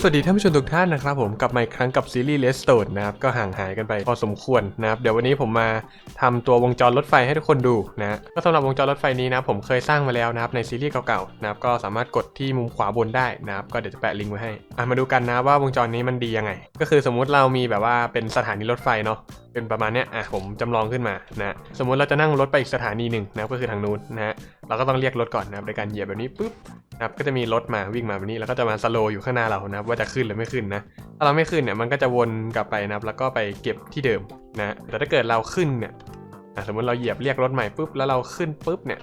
สวัสดีท่านผู้ชมทุกท่านนะครับผมกลับมาอีกครั้งกับซีรีส์เลสโตนนะครับก็ห่างหายกันไปพอสมควรนะครับเดี๋ยววันนี้ผมมาทำตัววงจรรถไฟให้ทุกคนดูนะก็สำหรับวงจรรถไฟนี้นะผมเคยสร้างมาแล้วนะครับในซีรีส์เก่าๆนะครับก็สามารถกดที่มุมขวาบนได้นะครับก็เดี๋ยวจะแปะลิงก์ไว้ให้อะมาดูกันนะว่าวงจรนี้มันดียังไง ก็คือสมมุติเรามีแบบว่าเป็นสถานีรถไฟเนาะเป็นประมาณเนี้ยอะผมจำลองขึ้นมานะสมมุติเราจะนั่งรถไปอีกสถานีหนึ่งนะก็คือทางนู้นนะฮะเราก็ต้องเรียกรถก่อนนะในการเหยียบแบบนี้ปุ๊บนะครับก็จะมีรถมาวิ่งมาแบบนี้แล้วก็จะมาสโลว์อยู่ข้างหน้าเรานะครับว่าจะขึ้นหรือไม่ขึ้นนะถ้าเราไม่ขึ้นเนี่ยมันก็จะวนกลับไปนะครับแล้วก็ไปเก็บที่เดิมนะแต่ถ้าเกิดเราขึ้นเนี่ยอะสมมติเราเหยียบเรียกรถใหม่ปุ๊บแล้วเราขึ้นปุ๊บเนี่ย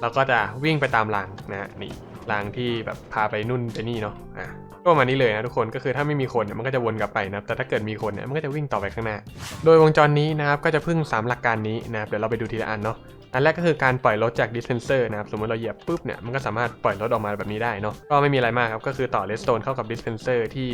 เราก็จะวิ่งไปตามรางนะฮะนี่รางที่แบบพาไปนู่นไปนี่เนาะอะ ก็ประมาณนี้เลยนะทุกคนก็คือถ้าไม่มีคนเนี่ยมันก็จะวนกลับไปนะครับแต่ถ้าเกิดมีคนเนี่ยมันก็จะวิ่งต่อไปข้างหน้า โดยวงจรนี้นะครับก็จะพึ่งสามหลักการนี้นะครับเดี๋ยวเราไปดูทีละอันเนาะ อันแรกก็คือการปล่อยรถจาก dispenser นะครับ สมมติเราเหยียบปุ๊บเนี่ย มันก็สามารถปล่อยรถออกมาแบบนี้ได้เนาะ ก็ไม่มีอะไรมากครับ ก็คือต่อ redstone เข้ากับ dispenser ที่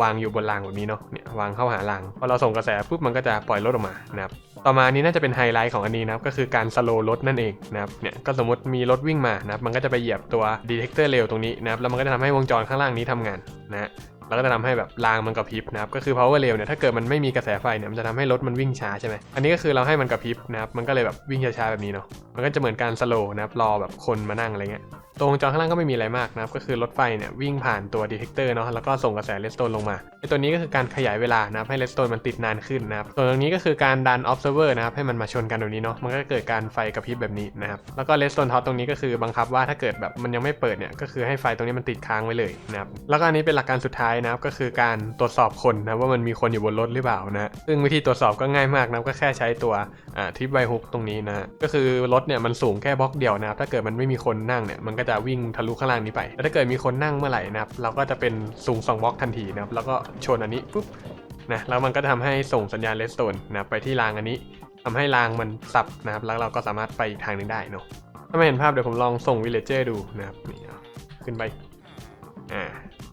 วางอยู่บนรางแบบนี้เนาะ เนี่ยวางเข้าหาราง พอเราส่งกระแสปุ๊บมันก็จะปล่อยรถออกมานะครับ ต่อมานี้น่าจะเป็นไฮไลท์ของอันนี้นะครับ ก็คือการสโลว์รถนั่นเองนะครับ เนี่ย ก็สมมติมีรถวิ่งมานะครับ มันก็จะไปเหยียบตัว detector rail ตรงนี้นะครับ แล้วมันก็จะทำให้วงจรข้างล่างนี้ทำงานนะฮะ แล้วก็จะทำให้แบบรางมันกระพริบนะครับก็คือ power rail เนี่ยถ้าเกิดมันไม่มีกระแสไฟเนี่ยมันจะทำให้รถมันวิ่งช้าใช่ไหมอันนี้ก็คือเราให้มันกระพริบนะครับมันก็เลยแบบวิ่งช้าๆแบบนี้เนาะมันก็จะเหมือนการสโลว์นะครับรอแบบคนมานั่งอะไรเงี้ย ตรงวงจรข้างล่างก็ไม่มีอะไรมากนะครับ ก็คือรถไฟเนี่ยวิ่งผ่านตัวดีเทคเตอร์เนาะแล้วก็ส่งกระแสเลสโตนลงมาไอตัวนี้ก็คือการขยายเวลานะครับให้เลสโตนมันติดนานขึ้นนะครับส่วนตรงนี้ก็คือการดัน observer นะครับให้มันมาชนกันตรงนี้เนาะมันก็เกิดการไฟกระพริบแบบนี้นะครับแล้วก็เลสโตนท็อตตรงนี้ก็คือบังคับว่าถ้าเกิดแบบมันยังไม่เปิดเนี่ยก็คือให้ไฟตรงนี้มันติดค้างไว้เลยนะครับแล้วก็อันนี้เป็นหลักการสุดท้ายนะครับก็คือการตรวจสอบคนนะว่ามันมีคนอยู่บนรถหรือเปล่านะซึ่งวิธีตรวจสอบก็ง่ายมากนะก็แค่ใช้ตัวอ่าทิปไวฮุกตรงนี้นะก็คือรถเนี่ยมันสูงแค่บล็อกเดียวนะครับถ้าเกิดมันไม่มีคนนั่งเนี่ยมันก็จะวิ่งทะลุข้างล่างนี้ไปแต่ถ้าเกิดมีคนนั่งเมื่อไหร่นะครับ เราก็จะเป็นสูง2บล็อกทันทีนะครับ แล้วก็ชนอันนี้ปุ๊บนะ แล้วมันก็จะทำให้ส่งสัญญาณเลสโตนนะไปที่รางอันนี้ทำให้รางมันสับนะครับ แล้วเราก็สามารถไปอีกทางหนึงได้เนาะ ถ้าไม่เห็นภาพเดี๋ยวผมลองส่งวิลเลเจอร์ดูนะครับ นี่ขึ้นไป อ่า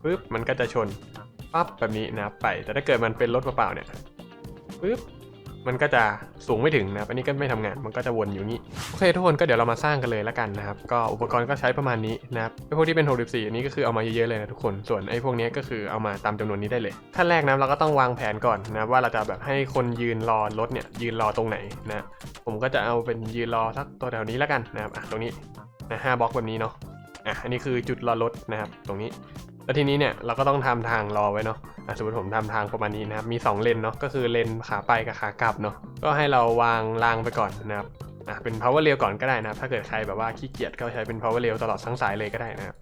ปุ๊บ มันก็จะชนปั๊บแบบนี้นะครับไป แต่ถ้าเกิดมันเป็นรถเปล่าๆเนี่ยปึ๊บ มันก็จะสูงไม่ถึงนะครับอันนี้ก็ไม่ทำงานมันก็จะวนอยู่งี้โอเคทุกคนก็เดี๋ยวเรามาสร้างกันเลยละกันนะครับก็อุปกรณ์ก็ใช้ประมาณนี้นะครับไอพวกที่เป็น 64 อันนี้ก็คือเอามาเยอะๆเลยนะทุกคนส่วนไอ้พวกนี้ก็คือเอามาตามจำนวนนี้ได้เลยขั้นแรกนะเราก็ต้องวางแผนก่อนนะว่าเราจะแบบให้คนยืนรอรถเนี่ยยืนรอตรงไหนนะผมก็จะเอาเป็นยืนรอสักตัวแถวนี้ละกันนะครับอะตรงนี้นะห้าบล็อกแบบนี้เนาะอะอันนี้คือจุดรอรถนะครับตรงนี้แล้วทีนี้เนี่ยเราก็ต้องทำทางรอไว้เนาะ สมมติผมทำทางประมาณนี้นะครับ มี 2 เลนเนาะ ก็คือเลนขาไปกับขากลับเนาะ ก็ให้เราวางรางไปก่อนนะครับอะเป็น power rail ก่อนก็ได้นะครับ ถ้าเกิดใครแบบว่าขี้เกียจก็ใช้เป็น power rail ตลอดทั้งสายเลยก็ได้นะครับ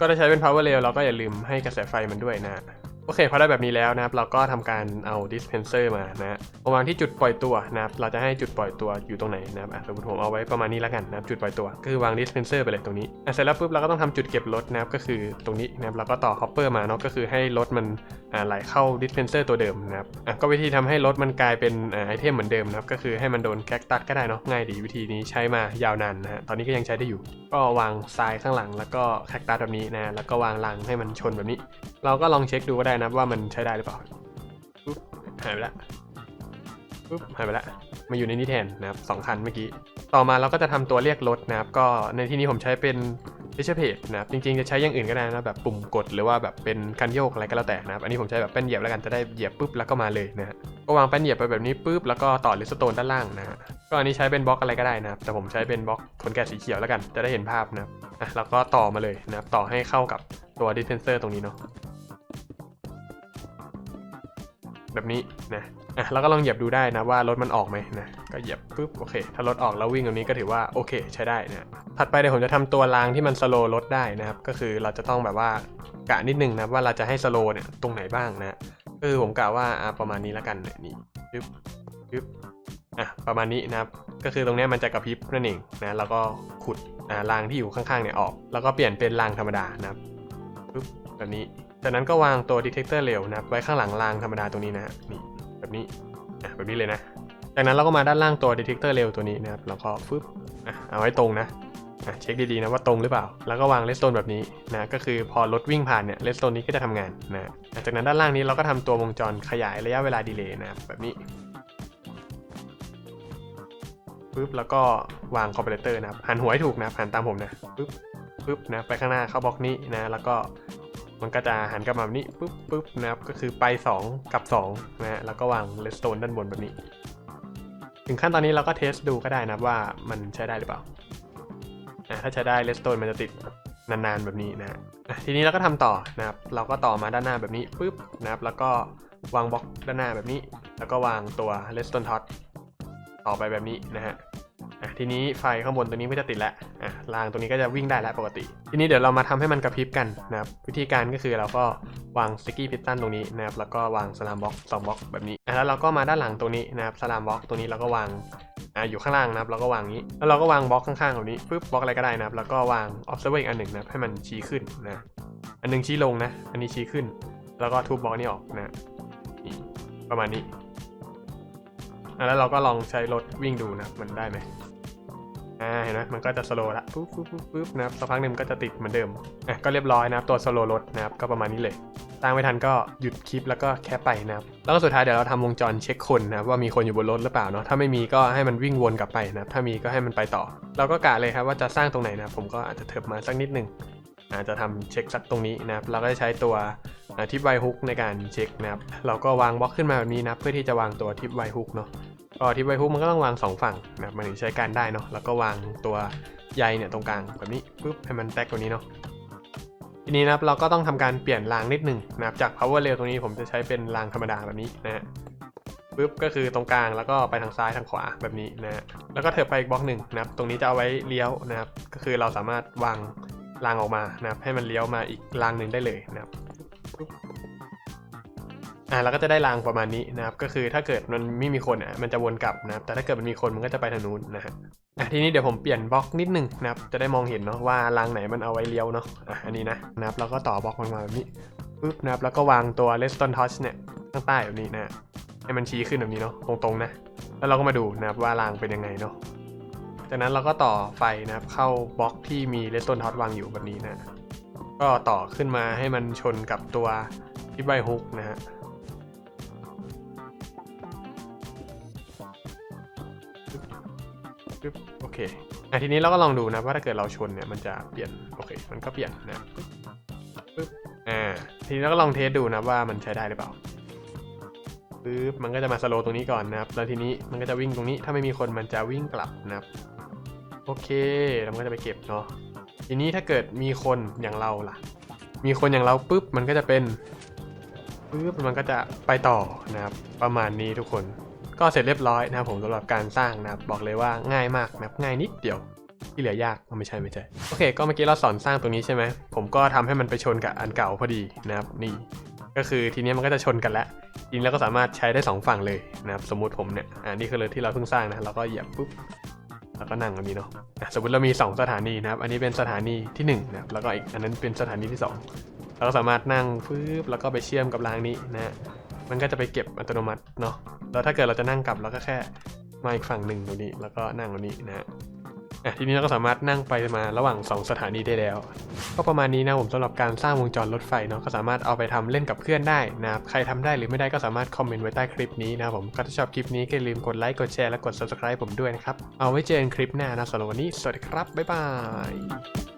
ก็จะใช้เป็น power rail เราก็อย่าลืมให้กระแสไฟมันด้วยนะ โอเคพอได้แบบนี้แล้วนะครับเราก็ทำการเอา dispenser มานะฮะมาวางที่จุดปล่อยตัวนะครับเราจะให้จุดปล่อยตัวอยู่ตรงไหนนะครับสมมติผมเอาไว้ประมาณนี้แล้วกันนะครับจุดปล่อยตัวก็คือวาง dispenser ไปเลยตรงนี้อะเสร็จแล้วปุ๊บเราก็ต้องทำจุดเก็บรถนะครับก็คือตรงนี้นะครับเราก็ต่อ hopper มาเนาะก็คือให้รถมันไหลเข้า dispenser ตัวเดิมนะครับอะก็วิธีทำให้รถมันกลายเป็นไอเทมเหมือนเดิมนะครับก็คือให้มันโดนแคคตัสก็ได้เนาะง่ายดีวิธีนี้ใช้มายาวนานนะฮะตอนนี้ก็ยังใช้ได้อยู่ ก็วางทรายข้างหลังแล้วก็แคคตัสแบบนี้นะแล้วก็วางรังให้มันชนแบบนี้ เราก็ลองเช็คดูก็ได้นะว่ามันใช้ได้หรือเปล่าปุ๊บหายไปละปุ๊บหายไปละมาอยู่ในนี้แทนนะครับสองคันเมื่อกี้ ต่อมาเราก็จะทำตัวเรียกรถนะครับ ก็ในที่นี้ผมใช้เป็น f i s h e r p a g e นะครับ จริงๆจะใช้อย่างอื่นก็ได้นะแบบปุ่มกดหรือว่าแบบเป็นคันโยกอะไรก็แล้วแต่นะครับ อันนี้ผมใช้แบบแป้นเหยียบแล้วกันจะได้เหยียบปุ๊บแล้วก็มาเลยนะฮะก็วางแป้นเหยียบไปแบบนี้ปุ๊บแล้วก็ต่อลิสโตนด้านล่างนะฮะก็อันนี้ใช้เป็นบล็อกอะไรก็ได้นะครับ แต่ผมใช้เป็นบล็อกขนแกะสีเขียวแล้วกันจะได้เห็นภาพนะครับอะแล้วก็ต่อมาเลยนะครับต่อให้เข้ากับตัวดิสเพนเซอร์ตรงนี้เนาะ แบบนี้นะอะแล้วก็ลองเหยียบดูได้นะว่ารถมันออกไหมนะก็เหยียบปุ๊บโอเค ถ้ารถออกแล้ววิ่งตรงนี้ก็ถือว่าโอเคใช้ได้นะถัดไปเดี๋ยวผมจะทำตัวรางที่มันสโลว์รถได้นะครับก็คือเราจะต้องแบบว่ากะนิดนึงนะว่าเราจะให้สโลว์เนี่ยตรงไหนบ้างนะคือผมกะว่าอะประมาณนี้แล้วกันเนี่ยนี่ปึ๊บปึ๊บอะประมาณนี้นะครับก็คือตรงเนี้ยมันจะกระพริบนั่นเองนะแล้วก็ขุดอ่ารางที่อยู่ข้างๆเนี่ยออก แล้วก็เปลี่ยนเป็นรางธรรมดานะครับปึ๊บแบบนี้ จากนั้นก็วางตัว detector เร็วนะครับไว้ข้างหลังรางธรรมดาตรงนี้นะฮะนี่แบบนี้อะแบบนี้เลยนะ จากนั้นเราก็มาด้านล่างตัว detector เร็วตัวนี้นะครับแล้วก็ฟึบอะเอาไว้ตรงนะอะเช็คดีๆนะว่าตรงหรือเปล่า แล้วก็วางเลสโตนแบบนี้นะก็คือพอรถวิ่งผ่านเนี่ยเลสโตนนี้ก็จะทำงานนะจากนั้นด้านล่างนี้เราก็ทำตัววงจรขยายระยะเวลาดีเลย์นะครับแบบนี้ปึ๊บแล้วก็วางคอมเพลเตอร์นะครับหันหัวให้ถูกนะหันตามผมนะปึ๊บปึ๊บนะไปข้างหน้าเข้าบล็อกนี้นะแล้วก็ มันก็จะหันกลับมาแบบนี้ปุ๊บปุ๊บนะครับก็คือไป 2 กับ2นะฮะแล้วก็วางเลสโตนด้านบนแบบนี้ ถึงขั้นตอนนี้เราก็เทสดูก็ได้นะครับว่ามันใช้ได้หรือเปล่าอะถ้าใช้ได้เลสโตนมันจะติดนานๆแบบนี้นะฮะทีนี้เราก็ทำต่อนะครับ เราก็ต่อมาด้านหน้าแบบนี้ปุ๊บนะครับ แล้วก็วางบล็อกด้านหน้าแบบนี้ แล้วก็วางตัวเลสโตนท็อตต่อไปแบบนี้นะฮะ อะทีนี้ไฟข้างบนตัวนี้ก็จะติดแล้วอะรางตัวนี้ก็จะวิ่งได้แล้วปกติ ทีนี้เดี๋ยวเรามาทำให้มันกระพริบกันนะครับวิธีการก็คือเราก็วางสกี้พิตตันตรงนี้นะครับแล้วก็วางสลามบล็อกสองบล็อกแบบนี้อะแล้วเราก็มาด้านหลังตรงนี้นะครับสลามบล็อกตรงนี้เราก็วางอะอยู่ข้างล่างนะครับเราก็วางนี้ แล้วเราก็วางบล็อกข้างๆแบบนี้ปึ๊บบล็อกอะไรก็ได้นะครับแล้วก็วาง observer อีกอันหนึ่งนะครับให้มันชี้ขึ้นนะอันหนึงชี้ลงนะ อันนี้ชี้ขึ้น แล้วก็ทุบบล็อกนี้ออกนะประมาณนี้ แล้วเราก็ลองใช้รถวิ่งดูนะมันได้ไหมอ่าเห็นไหมมันก็จะสโลว์ละปุ๊บปุ๊บปุ๊บปุ๊บนะครับสักพักหนึ่งก็จะติดเหมือนเดิมอะก็เรียบร้อยนะครับตัวสโลว์รถนะครับก็ประมาณนี้เลยสร้งไม่ทันก็หยุดคลิปแล้วก็แคปไปนะครับแล้วก็สุดท้ายเดี๋ยวเราทำวงจรเช็คคนนะครับว่ามีคนอยู่บนรถหรือเปล่าเนาะถ้าไม่มีก็ให้มันวิ่งวนกลับไปนะครับถ้ามีก็ให้มันไปต่อ เราก็กะเลยครับว่าจะสร้างตรงไหนนะผมก็อาจจะเถิบมาสักนิดหนึ่งอาจจะทำเช็คสักตรงนี้นะครับเราก็จะใช้ตัวทิปไวฮุกในการเช็คนะครับเราก็วางบล็อกขึ้นมาแบบนี้นะเพื่อที่จะวางตัวทิปไวฮุกเนาะ ก็ที่ไวฮุกมันก็ต้องวางสองฝั่งนะครับมันถึงใช้การได้เนาะแล้วก็วางตัวใยเนี่ยตรงกลางแบบนี้ปุ๊บให้มันแตกตัวนี้เนาะทีนี้นะครับเราก็ต้องทำการเปลี่ยนรางนิดหนึ่งนะครับจาก power rail ตรงนี้ผมจะใช้เป็นรางธรรมดาแบบนี้นะฮะปุ๊บก็คือตรงกลางแล้วก็ไปทางซ้ายทางขวาแบบนี้นะฮะแล้วก็เถิบไปอีกบล็อกหนึ่งนะครับตรงนี้จะเอาไว้เลี้ยวนะครับก็คือเราสามารถวางรางออกมานะครับให้มันเลี้ยวมาอีกรางหนึ่งได้เลยนะครับ อ่าเราก็จะได้รางประมาณนี้นะครับ ก็คือถ้าเกิดมันไม่มีคนอะมันจะวนกลับนะครับ แต่ถ้าเกิดมันมีคนมันก็จะไปทางนู้นนะฮะอะทีนี้เดี๋ยวผมเปลี่ยนบล็อกนิดนึงนะครับ จะได้มองเห็นเนาะว่ารางไหนมันเอาไว้เลี้ยวเนาะอะอันนี้นะนะครับเราก็ต่อบล็อกมันมาแบบนี้ปุ๊บนะครับแล้วก็วางตัว redstone torch เนี่ยข้างใต้แบบนี้นะให้มันชี้ขึ้นแบบนี้เนาะตรงๆนะ แล้วเราก็มาดูนะครับว่ารางเป็นยังไงเนาะจากนั้นเราก็ต่อไฟนะครับเข้าบล็อกที่มี redstone torch วางอยู่แบบนี้นะก็ต่อขึ้นมาให้มันชนกับตัวที่ใบฮุกนะฮะ ปึ๊บโอเคอะทีนี้เราก็ลองดูนะว่าถ้าเกิดเราชนเนี่ยมันจะเปลี่ยนโอเค มันก็เปลี่ยนนะปึ๊บอ่าทีนี้เราก็ลองเทสดูนะว่ามันใช้ได้หรือเปล่าปึ๊บมันก็จะมาสโลตรงนี้ก่อนนะครับแล้วทีนี้มันก็จะวิ่งตรงนี้ถ้าไม่มีคนมันจะวิ่งกลับนะครับโอเคเราก็จะไปเก็บเนาะทีนี้ถ้าเกิดมีคนอย่างเราล่ะ มีคนอย่างเราปุ๊บมันก็จะเป็นปุ๊บมันก็จะไปต่อนะครับ ประมาณนี้ทุกคน ก็เสร็จเรียบร้อยนะครับผมสำหรับการสร้างนะครับบอกเลยว่าง่ายมากนะครับง่ายนิดเดียวที่เหลือยากไม่ใช่ไม่ใช่โอเค ก็เมื่อกี้เราสอนสร้างตรงนี้ใช่ไหมผมก็ทำให้มันไปชนกับอันเก่าพอดีนะครับนี่ ก็คือทีนี้มันก็จะชนกันแล้วทีนี้เราก็สามารถใช้ได้สองฝั่งเลยนะครับสมมุติผมเนี่ยอ่านี่คือเลยที่เราเพิ่งสร้างนะเราก็เหยียบปุ๊บแล้วก็นั่งแบบนี้เนาะอะสมมติเรามี 2 สถานีนะครับ อันนี้เป็นสถานีที่1นะครับแล้วก็อีกอันนั้นเป็นสถานีที่ 2 เราก็สามารถนั่งปึ๊บแล้วก็ไปเชื่อมกับรางนี้นะ มันก็จะไปเก็บอัตโนมัติเนาะแล้วถ้าเกิดเราจะนั่งกลับเราก็แค่มาอีกฝั่งหนึ่งตรงนี้ แล้วก็นั่งตรงนี้นะฮะอะทีนี้เราก็สามารถนั่งไปมาระหว่าง 2 สถานีได้แล้ว ก็ประมาณนี้นะผมสำหรับการสร้างวงจรรถไฟเนาะก็สามารถเอาไปทำเล่นกับเพื่อนได้นะครับใครทำได้หรือไม่ได้ก็สามารถคอมเมนต์ไว้ใต้คลิปนี้นะครับผมก็ถ้าชอบคลิปนี้ก็อย่าลืมกดไลค์กดแชร์และกด subscribe ผมด้วยนะครับ เอาไว้เจอกันคลิปหน้านะสำหรับวันนี้สวัสดีครับบ๊ายบาย